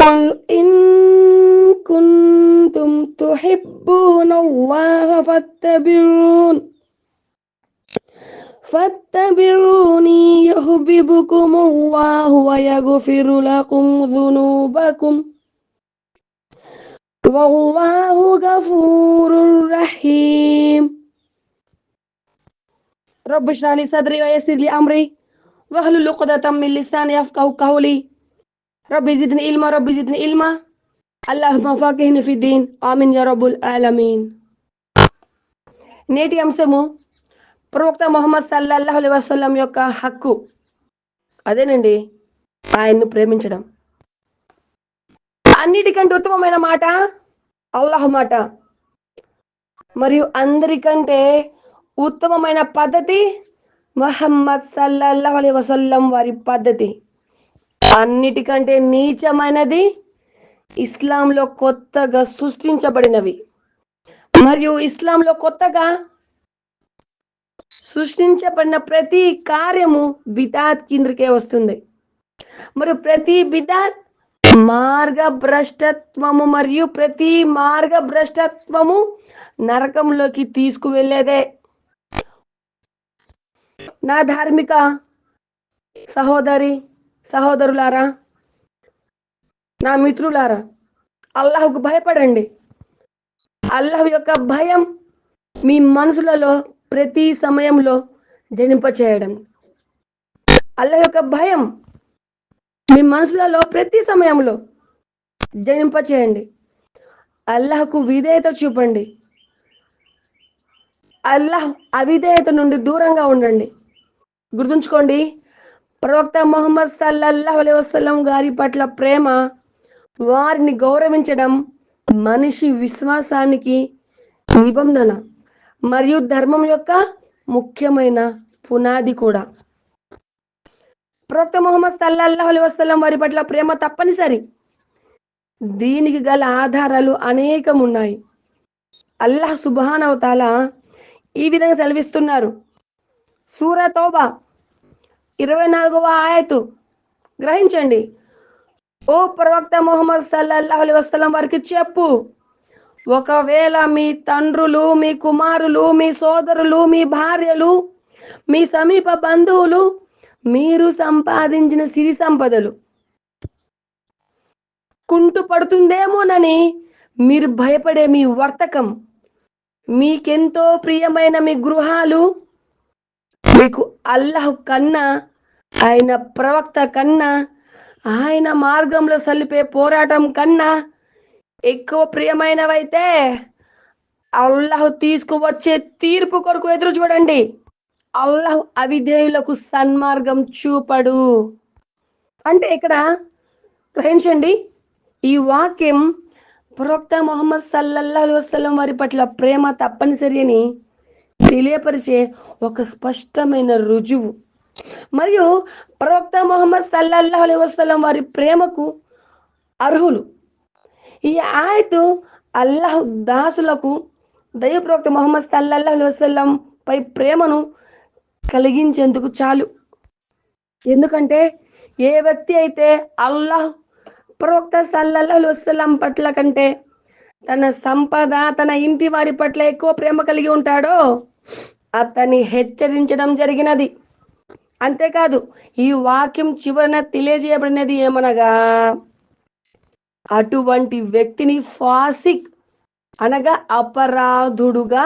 قل إن كنتم تحبون الله فاتبعون. فاتبعوني يحببكم الله ويغفر لكم ذنوبكم. والله غفور رحيم. رب اشرح لي صدري ويسر لي أمري واحلل عقدة من لساني يفقهوا قولي. ربي زدني علما ربي زدني علما اللهم فقهني في الدين ఆమీన్ యా రబ్బుల్ ఆలమీన్ నేటి అంశము ప్రవక్త మొహమ్మద్ సల్లల్లాహు అలైహి వసల్లం యొక్క హక్కు అదేనండి ఆయన్ను ప్రేమించడం అన్నిటికంటే ఉత్తమమైన మాట అల్లాహ్ మాట మరియు అందరికంటే ఉత్తమమైన పద్ధతి మహమ్మద్ సల్లల్లాహు అలైహి వసల్లం వారి పద్ధతి అన్నిటికంటే నీచమైనది ఇస్లాంలో కొత్తగా సృష్టించబడినవి. మరియు ఇస్లాంలో కొత్తగా సృష్టించబడిన ప్రతి కార్యము బిదాత్ కిందకే వస్తుంది. మరియు ప్రతి బిదాత్ మార్గ భ్రష్టత్వము మరియు ప్రతి మార్గ భ్రష్టత్వము నరకంలోకి తీసుకువెళ్ళేదే. నా ధార్మిక సహోదరి సహోదరులారా నా మిత్రులారా అల్లాహకు భయపడండి. అల్లాహ్ యొక్క భయం మీ మనసులలో ప్రతి సమయంలో జనింపచేయడం. అల్లాహ్ యొక్క భయం మీ మనసులలో ప్రతి సమయంలో జనింపచేయండి. అల్లాహకు విధేయత చూపండి. అల్లాహ్ అవిధేయత నుండి దూరంగా ఉండండి. గుర్తుంచుకోండి ప్రవక్త మొహమ్మద్ సల్లల్లాహు అలైహి గారి పట్ల ప్రేమ వారిని గౌరవించడం మనిషి విశ్వాసానికి నిబంధన మరియు ధర్మం యొక్క ముఖ్యమైన పునాది కూడా. ప్రవక్త మొహమ్మద్ సల్లల్లాహు అలైహి వారి పట్ల ప్రేమ తప్పనిసరి. దీనికి గల ఆధారాలు అనేకం ఉన్నాయి అల్లాహ్ సుబానవతాల ఈ విధంగా సెలవిస్తున్నారు. సూర తోబా ఇరవై నాలుగవ ఆయతు. గ్రహించండి. ఓ ప్రవక్త మొహమ్మద్ సల్లల్లాహు అలైహి వసల్లం వారికి చెప్పు. ఒకవేళ మీ తండ్రులు మీ కుమారులు మీ సోదరులు మీ భార్యలు మీ సమీప బంధువులు మీరు సంపాదించిన సిరి సంపదలు కుంటు పడుతుందేమోనని మీరు భయపడే మీ వర్తకం. మీకెంతో ప్రియమైన మీ గృహాలు. మీకు అల్లాహ్ కన్నా ఆయన ప్రవక్త కన్నా ఆయన మార్గంలో సలిపే పోరాటం కన్నా ఎక్కువ ప్రియమైనవైతే అల్లాహ్ తీసుకువచ్చే తీర్పు కొరకు ఎదురు చూడండి. అల్లాహ్ అవిధేయులకు సన్మార్గం చూపడు. అంటే ఇక్కడ గ్రహించండి ఈ వాక్యం ప్రవక్త మొహమ్మద్ సల్లల్లాహు వసలం వారి పట్ల ప్రేమ తప్పనిసరి అని తెలియపరిచే ఒక స్పష్టమైన రుజువు. మరియు ప్రవక్త మొహమ్మద్ సల్లల్లాహు అలై వసలం వారి ప్రేమకు అర్హులు. ఈ ఆయతు అల్లాహ్ దాసులకు దైవ ప్రవక్త మొహమ్మద్ సల్లల్లాహు అలై వసలం పై ప్రేమను కలిగించేందుకు చాలు. ఎందుకంటే ఏ వ్యక్తి అయితే అల్లాహ్ ప్రవక్త సల్లల్లాహు అలైహి పట్ల కంటే తన సంపద తన ఇంటి వారి పట్ల ఎక్కువ ప్రేమ కలిగి ఉంటాడో అతన్ని హెచ్చరించడం జరిగినది. అంతేకాదు ఈ వాక్యం చివరన తెలియజేయబడినది ఏమనగా అటువంటి వ్యక్తిని ఫాసిక్ అనగా అపరాధుడుగా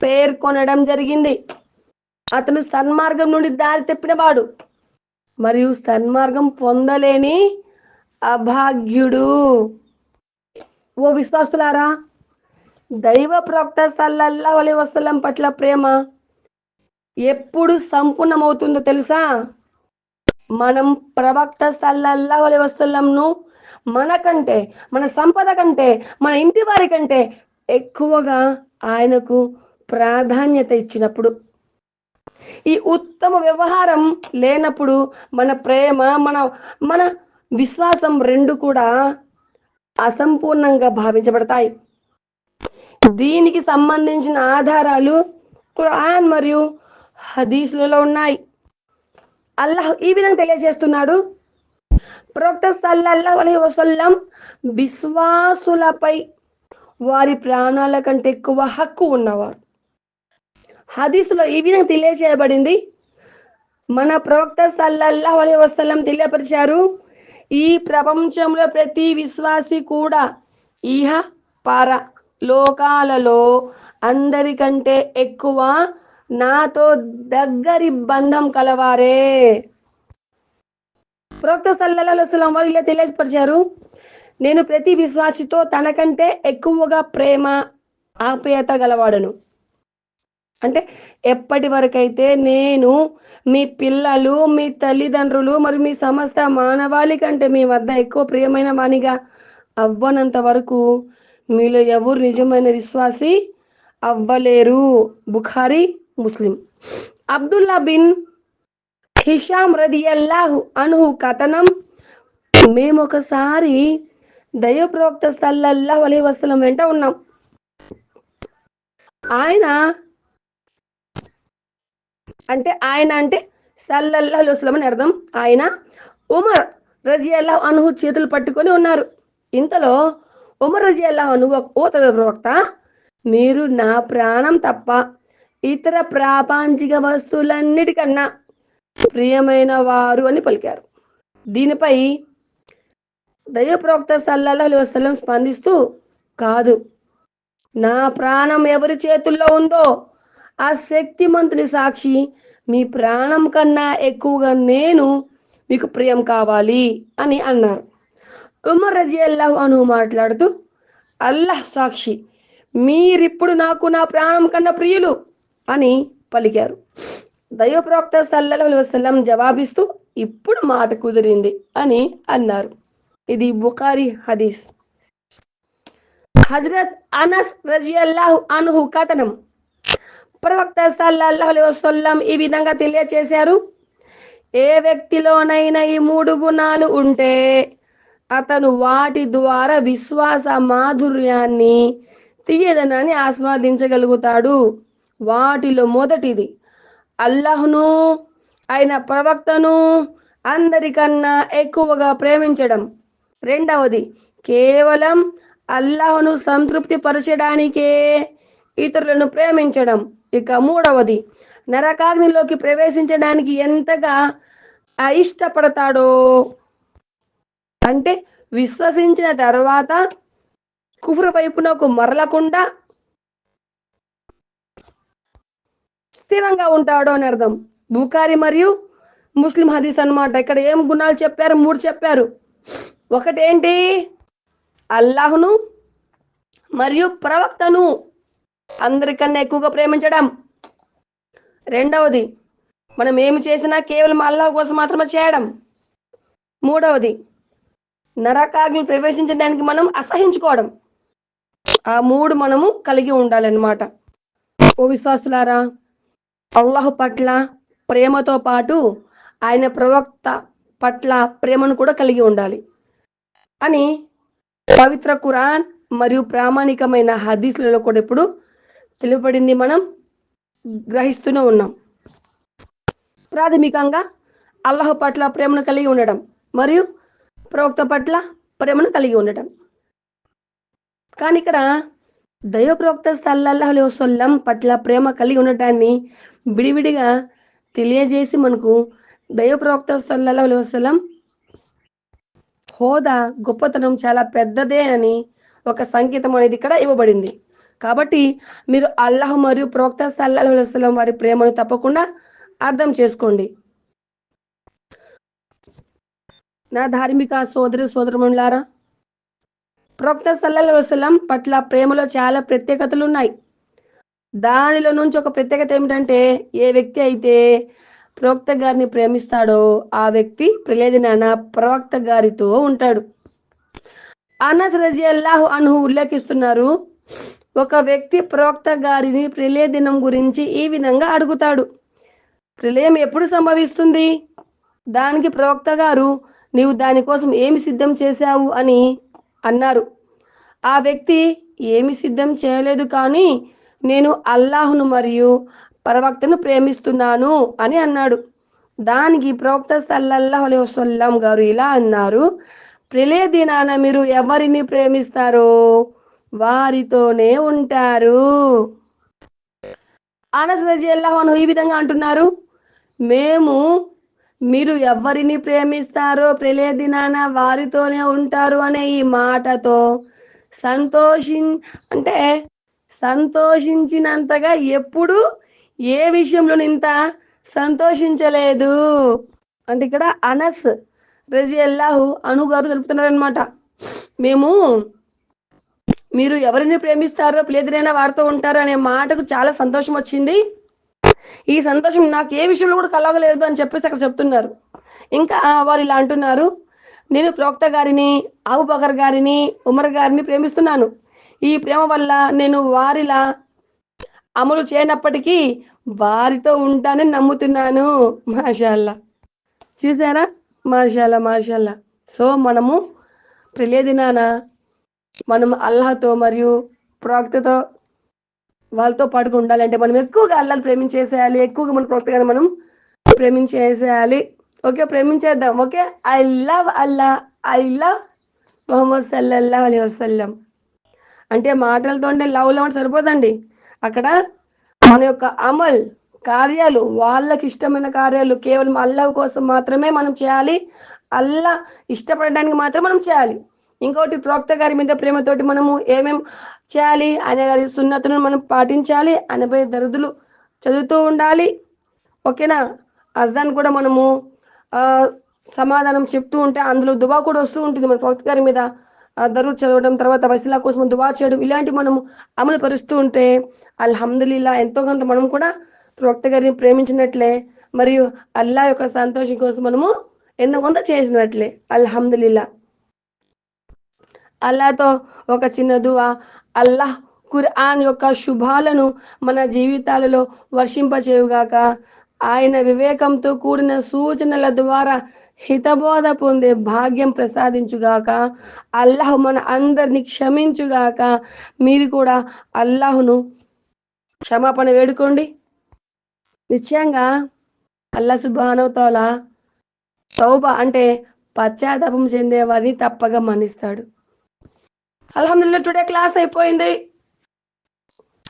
పేర్కొనడం జరిగింది. అతను సన్మార్గం నుండి దారి తెప్పినవాడు మరియు సన్మార్గం పొందలేని అభాగ్యుడు. ఓ విశ్వాసులారా దైవ ప్రవక్త సల్లల్లా వలి వసల్లం పట్ల ప్రేమ ఎప్పుడు సంపూర్ణమవుతుందో తెలుసా? మనం ప్రవక్త సల్లల్లా అలైహి వసల్లంను మనకంటే మన సంపద కంటే మన ఇంటి వారి కంటే ఎక్కువగా ఆయనకు ప్రాధాన్యత ఇచ్చినప్పుడు ఈ ఉత్తమ వ్యవహారం లేనప్పుడు మన ప్రేమ మన మన విశ్వాసం రెండు కూడా అసంపూర్ణంగా భావించబడతాయి. దీనికి సంబంధించిన ఆధారాలు ఖురాన్ మరియు హదీసులలో ఉన్నాయి. అల్లాహ్ ఈ విధంగా తెలియజేస్తున్నాడు. ప్రవక్త సల్లల్లా అలైహి వసల్లం విశ్వాసులపై వారి ప్రాణాల కంటే ఎక్కువ హక్కు ఉన్నవారు. హదీసులో ఈ విధంగా తెలియజేయబడింది. మన ప్రవక్త సల్లల్లా అలైహి వసల్లం తెలియపరిచారు ఈ ప్రపంచంలో ప్రతి విశ్వాసి కూడా ఇహ పర లోకాలలో అందరికంటే ఎక్కువ నాతో దగ్గరి బంధం కలవారే. ప్రవక్త సల్లల్లాహు వారు ఇలా తెలియపరిచారు నేను ప్రతి విశ్వాసితో తనకంటే ఎక్కువగా ప్రేమ ఆప్యాయత గలవాడను. అంటే ఎప్పటి వరకైతే నేను మీ పిల్లలు మీ తల్లిదండ్రులు మరియు మీ సమస్త మానవాళి కంటే మీ వద్ద ఎక్కువ ప్రియమైన వాణిగా అవ్వనంత వరకు మీలో ఎవరు నిజమైన విశ్వాసి అవ్వలేరు. Bukhari Muslim. Abdullah bin Hisham రదియల్లాహు అనుహు కథనం. మేము ఒకసారి దైవ ప్రవక్త సల్లల్లాహు అలైహి వసల్లం వెంట ఉన్నాం. ఆయన అంటే ఆయన అంటే సల్లల్లాహు అలైహి వసల్లం అని అర్థం. ఆయన ఉమర్ రజియల్లాహు అనుహు చేతులు పట్టుకొని ఉన్నారు. ఇంతలో ఉమర్ రజియల్లాహు అనుహు ఓ ప్రవక్త మీరు నా ప్రాణం తప్ప ఇతర ప్రాపంచిక వస్తువులన్నిటికన్నా ప్రియమైన వారు అని పలికారు. దీనిపై దైవ ప్రవక్త సల్లల్లాహు స్పందిస్తూ కాదు నా ప్రాణం ఎవరి చేతుల్లో ఉందో ఆ శక్తిమంతుని సాక్షి మీ ప్రాణం కన్నా ఎక్కువగా నేను మీకు ప్రియం కావాలి అని అన్నారు. ఉమర్ రజియల్లాహు అను మాట్లాడుతూ అల్లాహ్ సాక్షి మీరిప్పుడు నాకు నా ప్రాణం కన్నా ప్రియులు. అని పలికారు. దైవప్రవక్త ప్రవక్త సల్లల్లాహు వసల్లం జవాబిస్తూ ఇప్పుడు మాట కుదిరింది అని అన్నారు. ఇది బుఖారి హదీస్. హజరత్ అనస్ రజియల్లాహు అనుహు కథనం. ప్రవక్త సల్లల్లాహు అలైహి వసల్లం ఈ విధంగా తెలియచేశారు. ఏ వ్యక్తిలోనైనా ఈ మూడు గుణాలు ఉంటే అతను వాటి ద్వారా విశ్వాస మాధుర్యాన్ని తీయదనాన్ని ఆస్వాదించగలుగుతాడు. వాటిలో మొదటిది అల్లాహ్ను ఆయన ప్రవక్తను అందరికన్నా ఎక్కువగా ప్రేమించడం. రెండవది కేవలం అల్లాహ్ను సంతృప్తి పరచడానికే ఇతరులను ప్రేమించడం. ఇక మూడవది నరకాగ్నిలోకి ప్రవేశించడానికి ఎంతగా ఇష్టపడతాడో అంటే విశ్వసించిన తర్వాత కుఫురు వైపునకు మరలకుండా స్థిరంగా ఉంటాడో అని అర్థం. బుకారి మరియు ముస్లిం హదీస్ అనమాట ఇక్కడ ఏం గుణాలు చెప్పారు? మూడు చెప్పారు. ఒకటేంటి? అల్లాహ్ను మరియు ప్రవక్తను అందరికన్నా ఎక్కువగా ప్రేమించడం. రెండవది మనం ఏమి చేసినా కేవలం అల్లాహ్ కోసం మాత్రమే చేయడం. మూడవది నరకాగ్ని ప్రవేశించడానికి మనం అసహించుకోవడం. ఆ మూడు మనము కలిగి ఉండాలన్నమాట. ఓ విశ్వాసులారా అల్లాహ్ పట్ల ప్రేమతో పాటు ఆయన ప్రవక్త పట్ల ప్రేమను కూడా కలిగి ఉండాలి. అని పవిత్ర ఖురాన్ మరియు ప్రామాణికమైన హదీసులలో కూడా ఇప్పుడు తెలుపబడింది మనం గ్రహిస్తూనే ఉన్నాం. ప్రాథమికంగా అల్లాహ్ పట్ల ప్రేమను కలిగి ఉండడం మరియు ప్రవక్త పట్ల ప్రేమను కలిగి ఉండటం కానీ ఇక్కడ దైవ ప్రవక్త సల్లల్లాహు వసల్లం పట్ల ప్రేమ కలిగి ఉండటాన్ని విడివిడిగా తెలియజేసి మనకు దైవప్రవక్త సల్లల్లాహు వసల్లం హోదా గొప్పతనం చాలా పెద్దదే అని ఒక సంకేతం అనేది ఇక్కడ ఇవ్వబడింది. కాబట్టి మీరు అల్లాహ్ మరియు ప్రవక్త సల్లల్లాహు వసల్లం వారి ప్రేమను తప్పకుండా అర్థం చేసుకోండి. నా ధార్మిక సోదరి సోదరములారా ప్రొక్త సల్లల్ వసలం పట్ల ప్రేమలో చాలా ప్రత్యేకతలు ఉన్నాయి దానిలో నుంచి ఒక ప్రత్యేకత ఏమిటంటే ఏ వ్యక్తి అయితే ప్రవక్త గారిని ప్రేమిస్తాడో ఆ వ్యక్తి ప్రలేదినాన ప్రవక్త గారితో ఉంటాడు. అనస్ రజి అల్లాహు ఉల్లేఖిస్తున్నారు ఒక వ్యక్తి ప్రవక్త గారిని ప్రళయ దినం గురించి ఈ విధంగా అడుగుతాడు. ప్రళయం ఎప్పుడు సంభవిస్తుంది? దానికి ప్రవక్త గారు నీవు దానికోసం ఏమి సిద్ధం చేశావు? అని అన్నారు. ఆ వ్యక్తి ఏమి సిద్ధం చేయలేదు కానీ నేను అల్లాహును మరియు ప్రవక్తను ప్రేమిస్తున్నాను అని అన్నాడు. దానికి ప్రవక్త సల్లల్లాహు అలైహి వసల్లం గారు ఇలా అన్నారు ప్రళయ దినాన మీరు ఎవరిని ప్రేమిస్తారో వారితోనే ఉంటారు. అనస్ రజియల్లాహు ఈ విధంగా అంటున్నారు మేము మీరు ఎవరిని ప్రేమిస్తారో ప్రళయ దినాన వారితోనే ఉంటారు అనే ఈ మాటతో సంతోషి అంటే సంతోషించినంతగా ఎప్పుడు ఏ విషయంలో ఇంత సంతోషించలేదు? అంటే ఇక్కడ అనస్ రజియల్లాహు అను గారు తెలుపుతున్నారనమాట మేము మీరు ఎవరిని ప్రేమిస్తారో ప్లేదరైనా వారితో ఉంటారో అనే మాటకు చాలా సంతోషం వచ్చింది ఈ సంతోషం నాకు ఏ విషయంలో కూడా కలగలేదు అని చెప్పేసి అక్కడ చెప్తున్నారు. ఇంకా వారు ఇలా అంటున్నారు. నేను ప్రవక్త గారిని అబు గారిని ఉమర్ గారిని ప్రేమిస్తున్నాను. ఈ ప్రేమ వల్ల నేను వారిలా అమలు చేయనప్పటికీ వారితో ఉంటానని నమ్ముతున్నాను. మాషాల్లా. చూసారా? మాషాల్లా మాషాల్లా. సో మనము ప్రళయ దినాన మనం అల్లాహతో మరియు ప్రవక్తతో వాళ్ళతో పాటుగా ఉండాలంటే మనం ఎక్కువగా అల్లాలు ప్రేమించేసేయాలి ఎక్కువగా మన ప్రవక్తగా మనం ప్రేమించేసేయాలి. Okay ప్రేమించేద్దాం. Okay I love Allah I love Muhammad సల్లల్లా అలీ వసల్లం అంటే మాటలతోనే లవ్ లవ్ అంటే సరిపోదండి అక్కడ మన యొక్క అమల్ కార్యాలు వాళ్ళకి ఇష్టమైన కార్యాలు కేవలం అల్లాహ్ కోసం మాత్రమే మనం చేయాలి. అల్లా ఇష్టపడడానికి మాత్రం మనం చేయాలి. ఇంకోటి ప్రోక్త గారి మీద ప్రేమతోటి మనము ఏమేం చేయాలి అనే అది సున్నతను మనం పాటించాలి అనబై దరుదులు చదువుతూ ఉండాలి. ఓకేనా? అజ్దాన్ కూడా మనము సమాధానం చెప్తూ ఉంటే అందులో దువా కూడా వస్తూ ఉంటుంది. మన ప్రవక్త గారి మీద ఆ, దరువు చదవడం తర్వాత వసీలా కోసం దువా చేయడం ఇలాంటి మనము అమలు పరుస్తూ ఉంటే అల్హమ్దుల్లా ఎంతో కొంత మనం కూడా ప్రవక్త గారిని ప్రేమించినట్లే మరియు అల్లా యొక్క సంతోషం కోసం మనము ఎంతో కొంత చేసినట్లే. అల్హమ్దుల్లా అల్లాతో ఒక చిన్న దువా. అల్లాహ్ ఖుర్ఆన్ యొక్క శుభాలను మన జీవితాలలో వర్షింపచేయుగాక. ఆయన వివేకంతో కూడిన సూచనల ద్వారా హితబోధ పొందే భాగ్యం ప్రసాదించుగాక. అల్లాహ్ మన అందరిని క్షమించుగాక. మీరు కూడా అల్లాహ్ను క్షమాపణ వేడుకోండి. నిశ్చయంగా అల్లా సుబానవతోల తౌబ అంటే పశ్చాత్తాపం చెందేవారిని తప్పగా మన్నిస్తాడు. అల్హమ్దుల్లా టుడే క్లాస్ అయిపోయింది.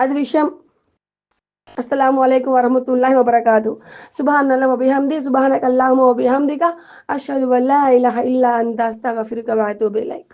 అది విషయం. అస్సలం అయికం వరహమతుల్లాహి వబర్కాతు. సుబ్హానల్లాహి వబిహమ్ది సుబ్హానక అల్లాహుమ్మ వబిహమ్దిక. అషదు అల్లా ఇలా ఇల్లా అంత అస్తగఫిరుక వఅతూబు లైక్